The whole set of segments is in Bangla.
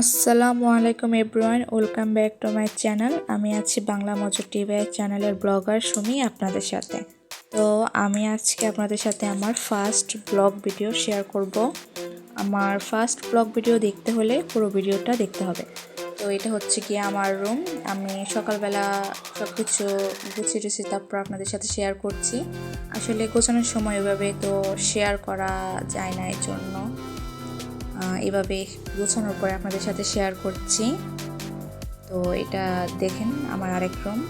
আসসালামু আলাইকুম everyone, welcome back to my channel. আমি আছি বাংলা মজর টিভি চ্যানেলের ব্লগার সুমি আপনাদের সাথে। তো আমি আজকে আপনাদের সাথে আমার ফার্স্ট ব্লগ ভিডিও শেয়ার করব। আমার ফার্স্ট ব্লগ ভিডিও দেখতে হলে পুরো ভিডিওটা দেখতে হবে। তো এটা হচ্ছে কি আমার রুম আমি সকালবেলা সব কিছু গুছিয়ে টুছিয়ে তারপর আপনাদের সাথে শেয়ার করছি। আসলে গোছানোর সময় ওইভাবে তো শেয়ার করা যায় না এর জন্য এভাবে গোছানোর পরে আপনাদের সাথে শেয়ার করছি। তো এটা দেখেন আমার আরেক রুম।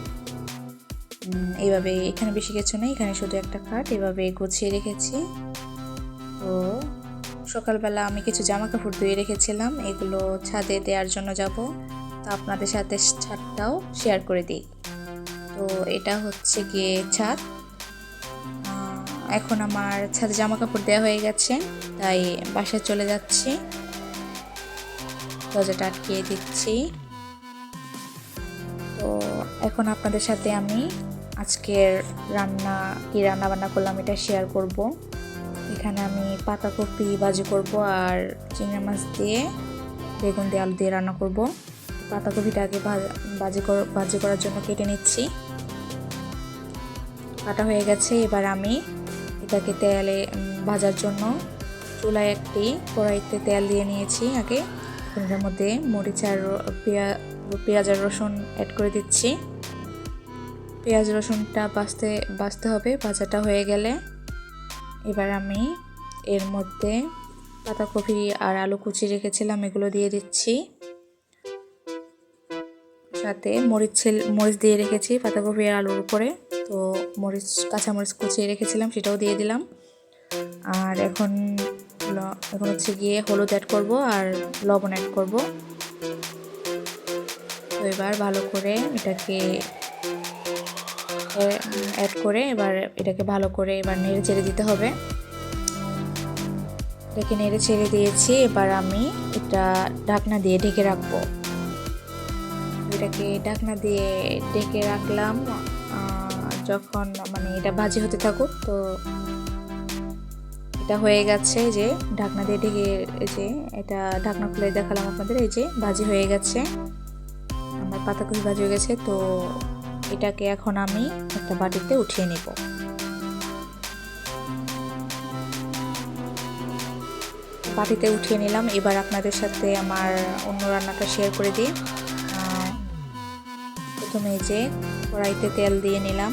এইভাবে এখানে বেশি কিছু নেই, এখানে শুধু একটা খাট, এভাবে গুছিয়ে রেখেছি। তো সকালবেলা আমি কিছু জামা কাপড় ধুয়ে রেখেছিলাম, এগুলো ছাদে দেওয়ার জন্য যাব। তো আপনাদের সাথে ছাদটাও শেয়ার করে দিই। তো এটা হচ্ছে গিয়ে ছাদ। এখন আমার ছাদে জামা কাপড় দেওয়া হয়ে গেছে, তাই বাসায় চলে যাচ্ছি। দরজাটা আটকিয়ে দিচ্ছি। তো এখন আপনাদের সাথে আমি আজকের রান্না, কি রান্না বান্না করলাম এটা শেয়ার করব। এখানে আমি পাতাকপি ভাজি করব আর চিংড়ি মাছ দিয়ে বেগুন দিয়ে আলু দিয়ে রান্না করব। আগে ভাজি ভাজি করার জন্য কেটে নিচ্ছি। কাটা হয়ে গেছে, এবার আমি এটাকে তেলে ভাজার জন্য চুলায় একটি কড়াইতে তেল দিয়ে নিয়েছি আগে। এটার মধ্যে মরিচ আর র- পেঁয়া- পেঁয়াজ আর রসুন অ্যাড করে দিচ্ছি। পেঁয়াজ, রসুনটা বাছতে বাছতে হবে, ভাজাটা হয়ে গেলে। এবার আমি এর মধ্যে পাতাকপি আর আলু কুচি রেখেছিলাম, এগুলো দিয়ে দিচ্ছি। সাথে মরিচ মরিচ দিয়ে রেখেছি পাতাকপি আর আলুর উপরে। তো মরিচ, কাঁচা মরিচ কুচিয়ে রেখেছিলাম, সেটাও দিয়ে দিলাম। আর এখন এখন হচ্ছে গিয়ে হলুদ অ্যাড করব আর লবণ অ্যাড করব। তো এবার ভালো করে এটাকে অ্যাড করে এবার এটাকে ভালো করে এবার নেড়ে চেড়ে দিতে হবে। এটাকে নেড়ে ছেড়ে দিয়েছি, এবার আমি এটা ঢাকনা দিয়ে ঢেকে রাখব। এটাকে ঢাকনা দিয়ে ঢেকে রাখলাম। যখন মানে এটা ভাজি হতে থাকুক, তো এটা হয়ে গেছে যে ঢাকনা দিয়ে ঢেকে যে এটা ঢাকনা খুলে দেখালাম আপনাদের, এই যে ভাজি হয়ে গেছে। আমার পাতাকপি ভাজি হয়ে গেছে, তো এটাকে এখন আমি একটা বাটিতে উঠিয়ে নেব। বাটিতে উঠিয়ে নিলাম, এবার আপনাদের সাথে আমার অন্য রান্নাটা শেয়ার করে দিই। প্রথমে যে কড়াইতে তেল দিয়ে নিলাম।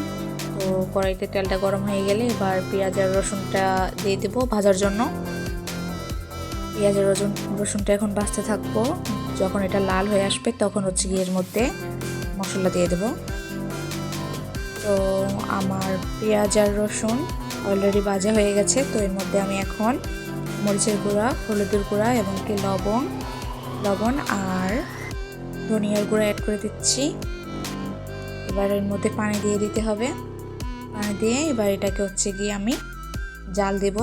তো কড়াইতে তেলটা গরম হয়ে গেলে এবার পেঁয়াজ আর রসুনটা দিয়ে দেবো ভাজার জন্য। পেঁয়াজ আর রসুন, রসুনটা এখন ভাজতে থাকব। যখন এটা লাল হয়ে আসবে তখন হচ্ছে গিয়ে এর মধ্যে মশলা দিয়ে দেবো। তো আমার পেঁয়াজ আর রসুন অলরেডি ভাজা হয়ে গেছে। তো এর মধ্যে আমি এখন মরিচের গুঁড়া, হলুদের গুঁড়া এবং কি লবণ লবণ আর ধনিয়ার গুঁড়া অ্যাড করে দিচ্ছি। এবার এর মধ্যে পানি দিয়ে দিতে হবে। দিয়ে এবার এটাকে হচ্ছে গিয়ে আমি জাল দেব।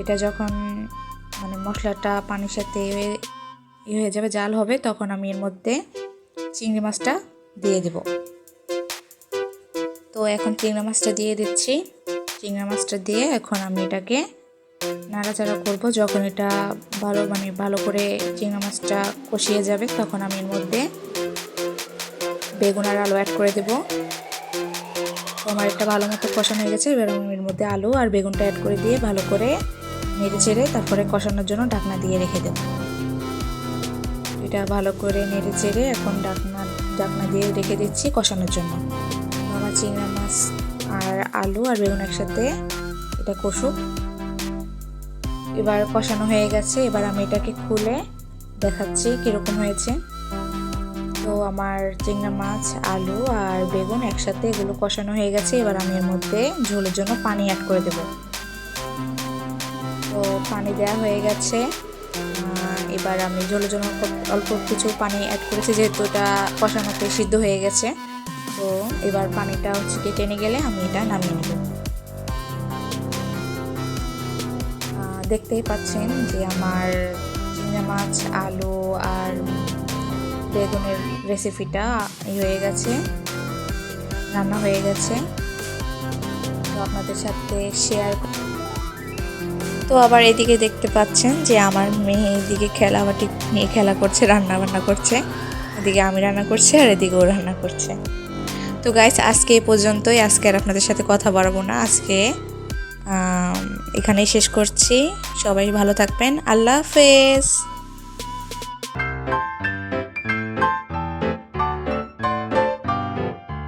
এটা যখন মানে মশলাটা পানির সাথে এ হয়ে যাবে, জাল হবে, তখন আমি এর মধ্যে চিংড়ি মাছটা দিয়ে দেব। তো এখন চিংড়ি মাছটা দিয়ে দিচ্ছি। চিংড়ি মাছটা দিয়ে এখন আমি এটাকে নাড়াচাড়া করব। যখন এটা ভালো মানে ভালো করে চিংড়ি মাছটা কষিয়ে যাবে, তখন আমি এর মধ্যে বেগুন আর আলু অ্যাড করে দেবো। আমার এটা ভালো মতো কষানো হয়ে গেছে। এবার আমি এর মধ্যে আলু আর বেগুনটা অ্যাড করে দিয়ে ভালো করে নেড়ে চেড়ে তারপরে কষানোর জন্য ঢাকনা দিয়ে রেখে দেবো। এটা ভালো করে নেড়ে চেড়ে এখন ঢাকনা ঢাকনা দিয়ে রেখে দিচ্ছি কষানোর জন্য। আমার চিংড়ি মাছ আর আলু আর বেগুন একসাথে এটা কষুক। এবার কষানো হয়ে গেছে। এবার আমি এটাকে খুলে দেখাচ্ছি কীরকম হয়েছে। আমার চিংড়া মাছ, আলু আর বেগুন একসাথে এগুলো কষানো হয়ে গেছে। এবার আমি এর মধ্যে ঝোলের জন্য পানি অ্যাড করে দেব। তো পানি দেওয়া হয়ে গেছে। এবার আমি ঝোলের জন্য অল্প- কিছু পানি অ্যাড করেছি, যেহেতু এটা কষানোতে সিদ্ধ হয়ে গেছে। তো এবার পানিটা হচ্ছে টেনে গেলে আমি এটা নামিয়ে নেব। দেখতেই পাচ্ছেন যে আমার চিংড়া মাছ, আলু আর বেগুনের রেসিপিটা হয়ে গেছে, রান্না হয়ে গেছে। তো আপনাদের সাথে শেয়ার তো আবার এদিকে দেখতে পাচ্ছেন যে আমার মেয়ে এদিকে খেলাবাটি নিয়ে খেলা করছে রান্না বান্না করছে। এদিকে আমি রান্না করছি আর এদিকে ও রান্না করছে। তো গাইস আজকে এই পর্যন্তই। আজকে আর আপনাদের সাথে কথা বাড়াবো না। আজকে এখানেই শেষ করছি। সবাই ভালো থাকবেন। আল্লাহ হাফেজ।